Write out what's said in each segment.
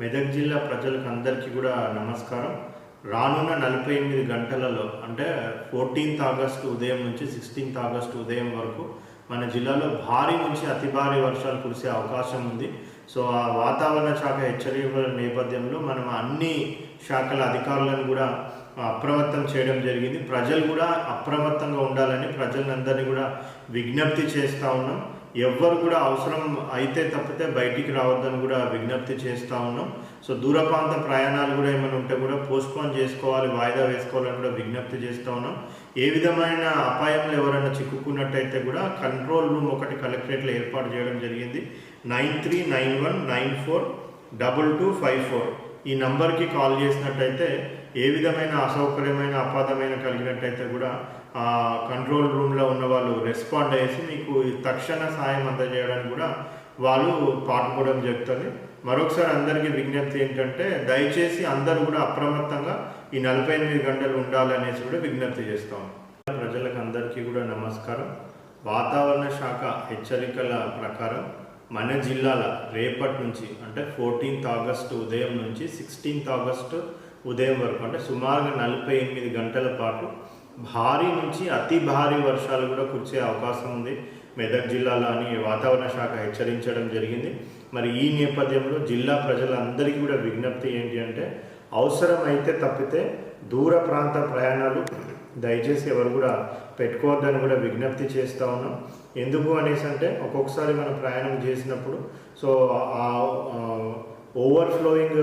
మెదక్ జిల్లా ప్రజలకు అందరికీ కూడా నమస్కారం. రానున్న నలభై ఎనిమిది గంటలలో అంటే ఫోర్టీన్త్ ఆగస్టు ఉదయం నుంచి సిక్స్టీన్త్ ఆగస్టు ఉదయం వరకు మన జిల్లాలో భారీ నుంచి అతి భారీ వర్షాలు కురిసే అవకాశం ఉంది. సో ఆ వాతావరణ శాఖ హెచ్చరికల నేపథ్యంలో మనం అన్ని శాఖల అధికారులను కూడా అప్రమత్తం చేయడం జరిగింది. ప్రజలు కూడా అప్రమత్తంగా ఉండాలని ప్రజలందరినీ కూడా విజ్ఞప్తి చేస్తూ ఉన్నాం. ఎవ్వరు కూడా అవసరం అయితే తప్పితే బయటికి రావద్దని కూడా విజ్ఞప్తి చేస్తూ ఉన్నాం. సో దూరప్రాంత ప్రయాణాలు కూడా ఏమైనా ఉంటే కూడా పోస్ట్పోన్ చేసుకోవాలి వాయిదా వేసుకోవాలని కూడా విజ్ఞప్తి చేస్తూ ఉన్నాం. ఏ విధమైన అపాయంలో ఎవరైనా చిక్కుకున్నట్టయితే కూడా కంట్రోల్ రూమ్ ఒకటి కలెక్టరేట్లో ఏర్పాటు చేయడం జరిగింది. Nine three nine one nine four double two five four. ఈ నంబర్కి కాల్ చేసినట్టయితే ఏ విధమైన అసౌకర్యమైన అపాదమైన కలిగినట్టయితే కూడా కంట్రోల్ రూమ్లో ఉన్న వాళ్ళు రెస్పాండ్ అయ్యేసి మీకు తక్షణ సాయం అందజేయడానికి కూడా వాళ్ళు పాటుకోవడం జరుగుతుంది మరొకసారి అందరికీ విజ్ఞప్తి ఏంటంటే దయచేసి అందరూ కూడా అప్రమత్తంగా ఈ నలభై ఎనిమిది గంటలు ఉండాలనేసి కూడా విజ్ఞప్తి చేస్తాం. ప్రజలకు అందరికీ కూడా నమస్కారం. వాతావరణ శాఖ హెచ్చరికల ప్రకారం మన జిల్లాల రేపటి నుంచి అంటే ఫోర్టీన్త్ ఆగస్టు ఉదయం నుంచి సిక్స్టీన్త్ ఆగస్టు ఉదయం వరకు అంటే సుమారుగా నలభై ఎనిమిది గంటల పాటు భారీ నుంచి అతి భారీ వర్షాలు కూడా కురిసే అవకాశం ఉంది. మెదక్ జిల్లాలో అని వాతావరణ శాఖ హెచ్చరించడం జరిగింది. మరి ఈ నేపథ్యంలో జిల్లా ప్రజలందరికీ కూడా విజ్ఞప్తి ఏంటి అంటే అవసరమైతే తప్పితే దూర ప్రాంత ప్రయాణాలు దయచేసి ఎవరు కూడా పెట్టుకోవద్దని కూడా విజ్ఞప్తి చేస్తూ ఉన్నాం. ఎందుకు అనేసి అంటే ఒక్కొక్కసారి మనం ప్రయాణం చేసినప్పుడు సో ఆ ఓవర్ఫ్లోయింగ్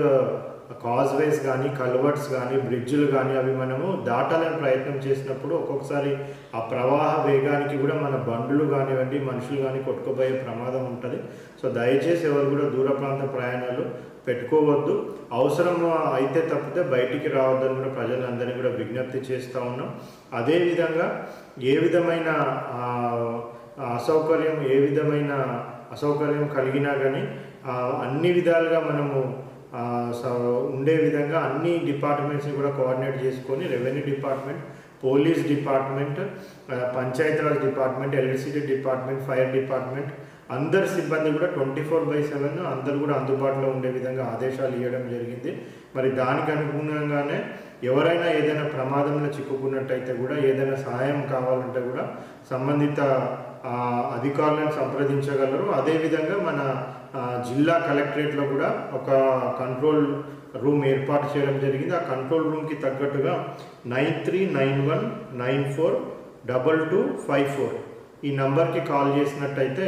కాజ్వేస్ కానీ కల్వర్ట్స్ కానీ బ్రిడ్జ్లు కానీ అవి మనము దాటాలని ప్రయత్నం చేసినప్పుడు ఒక్కొక్కసారి ఆ ప్రవాహ వేగానికి కూడా మన బండ్లు కానివ్వండి మనుషులు కానీ కొట్టుకుపోయే ప్రమాదం ఉంటుంది. సో దయచేసి ఎవరు కూడా దూర ప్రాంత ప్రయాణాలు పెట్టుకోవద్దు. అవసరం అయితే తప్పితే బయటికి రావద్దని కూడా ప్రజలందరినీ కూడా విజ్ఞప్తి చేస్తూ ఉన్నాం. అదేవిధంగా ఏ విధమైన అసౌకర్యం ఏ విధమైన అసౌకర్యం కలిగినా కానీ అన్ని విధాలుగా మనము ఆ, ఉండే విధంగా అన్ని డిపార్ట్మెంట్స్ని కూడా కోఆర్డినేట్ చేసుకొని revenue department police department Panchayati Raj department electricity department fire department అందరి సిబ్బంది కూడా ట్వంటీ ఫోర్ బై సెవెన్ అందరు కూడా అందుబాటులో ఉండే విధంగా ఆదేశాలు ఇవ్వడం జరిగింది. మరి దానికి అనుగుణంగానే ఎవరైనా ఏదైనా ప్రమాదంలో చిక్కుకున్నట్టయితే కూడా ఏదైనా సహాయం కావాలంటే కూడా సంబంధిత అధికారులను సంప్రదించగలరు. అదేవిధంగా మన జిల్లా కలెక్టరేట్లో కూడా ఒక కంట్రోల్ రూమ్ ఏర్పాటు చేయడం జరిగింది. ఆ కంట్రోల్ రూమ్కి తగ్గట్టుగా nine three nine one nine four double two five four ఈ నంబర్కి కాల్ చేసినట్టయితే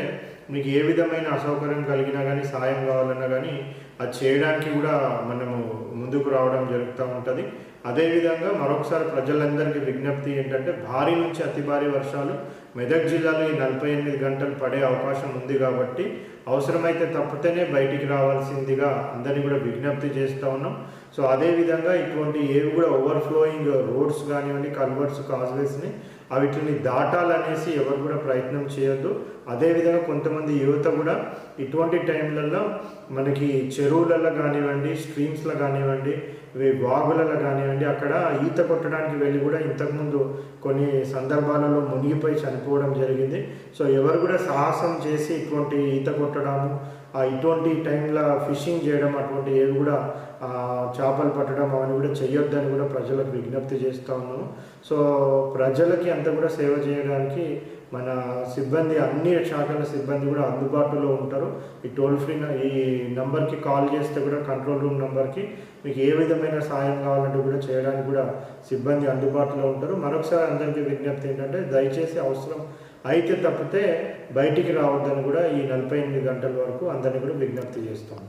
మీకు ఏ విధమైన అసౌకర్యం కలిగినా కానీ సాయం కావాలన్నా కానీ అది చేయడానికి కూడా మనము ముందుకు రావడం జరుగుతూ ఉంటుంది. అదేవిధంగా మరొకసారి ప్రజలందరికీ విజ్ఞప్తి ఏంటంటే భారీ నుంచి అతి భారీ వర్షాలు మెదక్ జిల్లాలో ఈ నలభై ఎనిమిది గంటలు పడే అవకాశం ఉంది కాబట్టి అవసరమైతే తప్పితేనే బయటికి రావాల్సిందిగా అందరినీ కూడా విజ్ఞప్తి చేస్తూ ఉన్నాం. సో అదేవిధంగా ఇటువంటి ఏవి కూడా ఓవర్ఫ్లోయింగ్ రోడ్స్ కానివ్వండి కల్వర్ట్స్ కాజ్వేస్ని వీటిని దాటాలనేసి ఎవరు కూడా ప్రయత్నం చేయొద్దు. అదేవిధంగా కొంతమంది యువత కూడా ఇటువంటి టైంలలో మనకి చెరువులలో కానివ్వండి స్ట్రీమ్స్లో కానివ్వండి ఇవి వాగులలో కానివ్వండి అక్కడ ఈత కొట్టడానికి వెళ్ళి కూడా ఇంతకుముందు కొన్ని సందర్భాలలో మునిగిపోయి చనిపోవడం జరిగింది. సో ఎవరు కూడా సాహసం చేసి ఇటువంటి ఈత కొట్టడము ఇటువంటి టైంలో ఫిషింగ్ చేయడం అటువంటి ఏవి కూడా చేపలు పట్టడం అవన్నీ కూడా చేయొద్దని కూడా ప్రజలకు విజ్ఞప్తి చేస్తూ ఉన్నాము. సో ప్రజలకి అంతా కూడా సేవ చేయడానికి మన సిబ్బంది అన్ని శాఖల సిబ్బంది కూడా అందుబాటులో ఉంటారు. ఈ టోల్ ఫ్రీ ఈ నంబర్కి కాల్ చేస్తే కూడా కంట్రోల్ రూమ్ నంబర్కి మీకు ఏ విధమైన సాయం కావాలంటే కూడా చేయడానికి కూడా సిబ్బంది అందుబాటులో ఉంటారు. మరొకసారి అందరికీ విజ్ఞప్తి ఏంటంటే దయచేసి అవసరం అయితే తప్పితే బయటికి రావద్దని కూడా ఈ నలభై ఎనిమిది గంటల వరకు అందరినీ కూడా విజ్ఞప్తి చేస్తాము.